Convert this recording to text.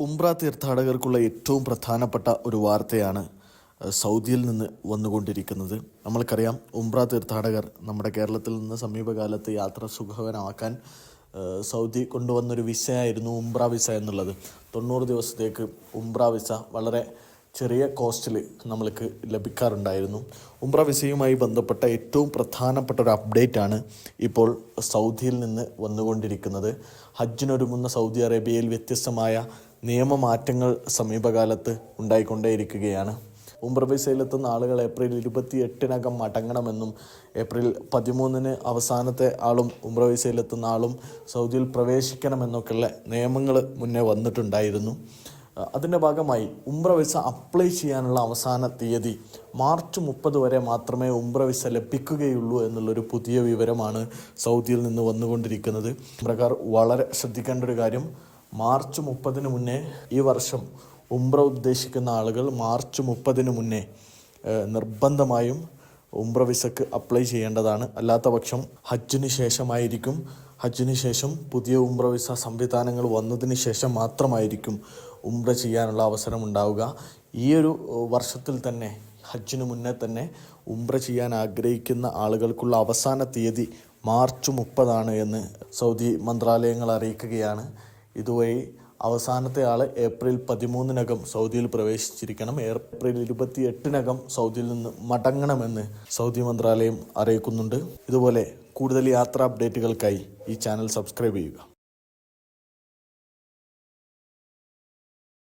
ഉംറ തീർത്ഥാടകർക്കുള്ള ഏറ്റവും പ്രധാനപ്പെട്ട ഒരു വാർത്തയാണ് സൗദിയിൽ നിന്ന് വന്നുകൊണ്ടിരിക്കുന്നത്. നമ്മൾക്കറിയാം ഉംറ തീർത്ഥാടകർ നമ്മുടെ കേരളത്തിൽ നിന്ന് സമീപകാലത്ത് യാത്ര സുഖകരമാക്കാൻ സൗദി കൊണ്ടുവന്നൊരു വിസയായിരുന്നു ഉംറ വിസ എന്നുള്ളത്. തൊണ്ണൂറ് ദിവസത്തേക്ക് ഉംറ വിസ വളരെ ചെറിയ കോസ്റ്റിൽ നമ്മൾക്ക് ലഭിക്കാറുണ്ടായിരുന്നു. ഉംറ വിസയുമായി ബന്ധപ്പെട്ട ഏറ്റവും പ്രധാനപ്പെട്ട ഒരു അപ്ഡേറ്റ് ആണ് ഇപ്പോൾ സൗദിയിൽ നിന്ന് വന്നുകൊണ്ടിരിക്കുന്നത്. ഹജ്ജിനൊരുങ്ങുന്ന സൗദി അറേബ്യയിൽ വ്യത്യസ്തമായ നിയമമാറ്റങ്ങൾ സമീപകാലത്ത് ഉണ്ടായിക്കൊണ്ടേയിരിക്കുകയാണ്. ഉംറ വിസയിലെത്തുന്ന ആളുകൾ ഏപ്രിൽ ഇരുപത്തി എട്ടിനകം മടങ്ങണമെന്നും ഏപ്രിൽ പതിമൂന്നിന് അവസാനത്തെ ആളും ഉംറ വിസയിലെത്തുന്ന ആളും സൗദിയിൽ പ്രവേശിക്കണമെന്നൊക്കെയുള്ള നിയമങ്ങൾ മുന്നേ വന്നിട്ടുണ്ടായിരുന്നു. അതിന്റെ ഭാഗമായി ഉംറ വിസ അപ്ലൈ ചെയ്യാനുള്ള അവസാന തീയതി മാർച്ച് മുപ്പത് വരെ മാത്രമേ ഉംറ വിസ ലഭിക്കുകയുള്ളൂ എന്നുള്ളൊരു പുതിയ വിവരമാണ് സൗദിയിൽ നിന്ന് വന്നുകൊണ്ടിരിക്കുന്നത്. പ്രകാർ വളരെ ശ്രദ്ധിക്കേണ്ട ഒരു കാര്യം മാർച്ച് മുപ്പതിന് മുന്നേ ഈ വർഷം ഉംറ ഉദ്ദേശിക്കുന്ന ആളുകൾ മാർച്ച് മുപ്പതിന് മുന്നേ നിർബന്ധമായും ഉംറ വിസക്ക് അപ്ലൈ ചെയ്യേണ്ടതാണ്. അല്ലാത്ത പക്ഷം ഹജ്ജിന് ശേഷമായിരിക്കും. ഹജ്ജിന് ശേഷം പുതിയ ഉംറ വിസ സംവിധാനങ്ങൾ വന്നതിന് ശേഷം മാത്രമായിരിക്കും ഉംറ ചെയ്യാനുള്ള അവസരം ഉണ്ടാവുക. ഈ ഒരു വർഷത്തിൽ തന്നെ ഹജ്ജിന് മുന്നേ തന്നെ ഉംറ ചെയ്യാൻ ആഗ്രഹിക്കുന്ന ആളുകൾക്കുള്ള അവസാന തീയതി മാർച്ച് മുപ്പതാണ് എന്ന് സൗദി മന്ത്രാലയങ്ങൾ അറിയിക്കുകയാണ്. ഇതുവഴി അവസാനത്തെ ആൾ ഏപ്രിൽ പതിമൂന്നിനകം സൗദിയിൽ പ്രവേശിച്ചിരിക്കണം. ഏപ്രിൽ ഇരുപത്തി എട്ടിനകം സൗദിയിൽ നിന്ന് മടങ്ങണമെന്ന് സൗദി മന്ത്രാലയം അറിയിക്കുന്നുണ്ട്. ഇതുപോലെ കൂടുതൽ യാത്രാ അപ്ഡേറ്റുകൾക്കായി ഈ ചാനൽ സബ്സ്ക്രൈബ് ചെയ്യുക.